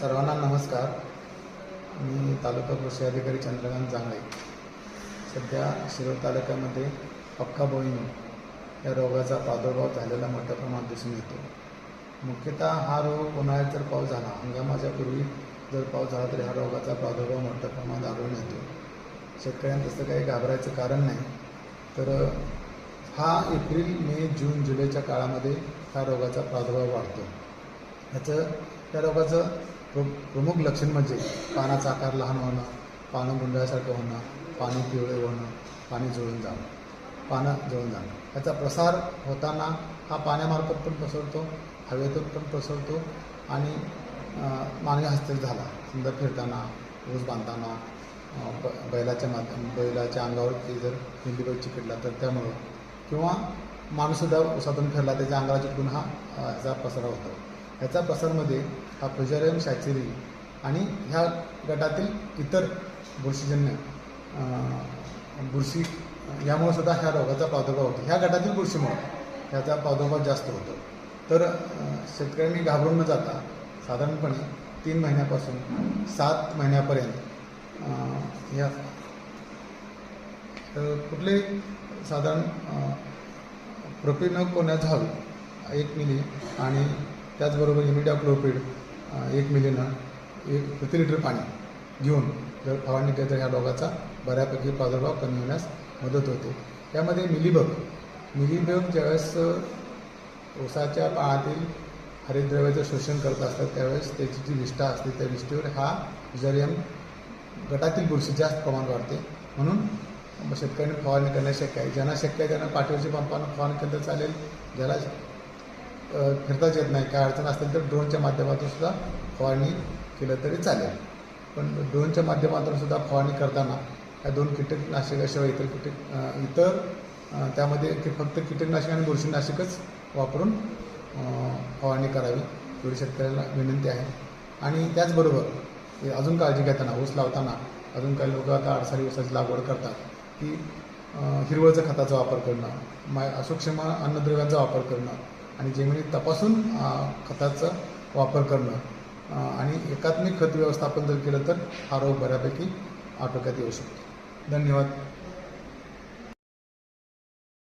सर्वांना नमस्कार. मी तालुका कृषी अधिकारी चंद्रकांत जांगळे सध्या शिरोळ तालुक्यामध्ये पक्का बोईनो या रोगाचा प्रादुर्भाव झालेला मोठ्या प्रमाणात दिसून येतो. मुख्यतः हा रोग उन्हाळ्यात जर पाऊस झाला हंगामाच्या पूर्वी जर पाऊस झाला तर ह्या रोगाचा प्रादुर्भाव मोठ्या प्रमाणात आढळून येतो. शेतकऱ्यांना तसं काही घाबरायचं कारण नाही तर हा एप्रिल मे जून जुलैच्या काळामध्ये हा रोगाचा प्रादुर्भाव वाढतो. ह्याचं त्या रोगाचं प्र प्रमुख लक्षण म्हणजे पानाचा आकार लहान होणं पानं गुंडाळ्यासारखं होणं पाणी पिवळे होणं पाणी जुळून जाणं पानं जळून जाणं. याचा प्रसार होताना हा पाण्यामार्फत पण पसरतो हवेतून पण पसरतो आणि मानवी हस्तक झाला. सुंदर फिरताना ऊस बांधताना ब बैलाच्या माध्यम बैलाच्या अंगावरती जर हिंदीबाई चिकटला तर त्यामुळं किंवा माणूससुद्धा उसातून फिरला त्याच्या अंगाला चिटकून हा याचा पसरा होतो. ह्याचा प्रसारमध्ये हा फ्युजरियम शाचेरी आणि ह्या गटातील इतर बुरशीजन्य बुरशी यामुळे सुद्धा ह्या रोगाचा प्रादुर्भाव होतो. ह्या गटातील बुरशीमुळे ह्याचा प्रादुर्भाव जास्त होतो. तर शेतकऱ्यांनी घाबरून न जाता साधारणपणे तीन महिन्यापासून सात महिन्यापर्यंत ह्या तर कुठले साधारण अं, प्रोपिनोकोनॅझॉल एक मिली आणि त्याचबरोबर इमिडाक्लोपिड एक मिलियन एक प्रति लिटर पाणी घेऊन जर फवारणी केली तर ह्या रोगाचा बऱ्यापैकी प्रादुर्भाव कमी होण्यास मदत होते. त्यामध्ये मिलीबग मिलीबग ज्यावेळेस अ, ऊसाच्या पानातील हरितद्रव्याचं शोषण करत असतात त्यावेळेस त्याची जी विष्ठा असते त्या विष्ठेवर हा फिजरियम गटातील बुरशी जास्त प्रमाणात वाढते. म्हणून शेतकऱ्यांनी फवारणी करणं शक्य आहे. ज्यांना शक्य आहे त्यांना पाठीवरच्या पंपानं फवारणी केलं तर चालेल. ज्याला फिरताच येत नाही. काय अडचण असेल तर ड्रोनच्या माध्यमातून सुद्धा फवारणी केलं तरी चालेल. पण ड्रोनच्या माध्यमातून सुद्धा फवारणी करताना या दोन कीटकनाशकाशिवाय इतर कीटक इतर त्यामध्ये की फक्त कीटकनाशक आणि बुरशीनाशकच वापरून फवारणी करावी एवढी शेतकऱ्याला विनंती आहे. आणि त्याचबरोबर अजून काळजी घेताना ऊस लावताना अजून काही लोक आता अडसारी ऊसाची लागवड करतात की हिरवळचं खताचा वापर करणं मा सूक्ष्म अन्नद्रव्यांचा वापर करणं आणि जमिनीत म्हणजे तपासून खताचा वापर करणं आणि एकात्मिक खत व्यवस्थापन जर केलं तर हा रोग बऱ्यापैकी आटोक्यात येऊ शकतो. धन्यवाद.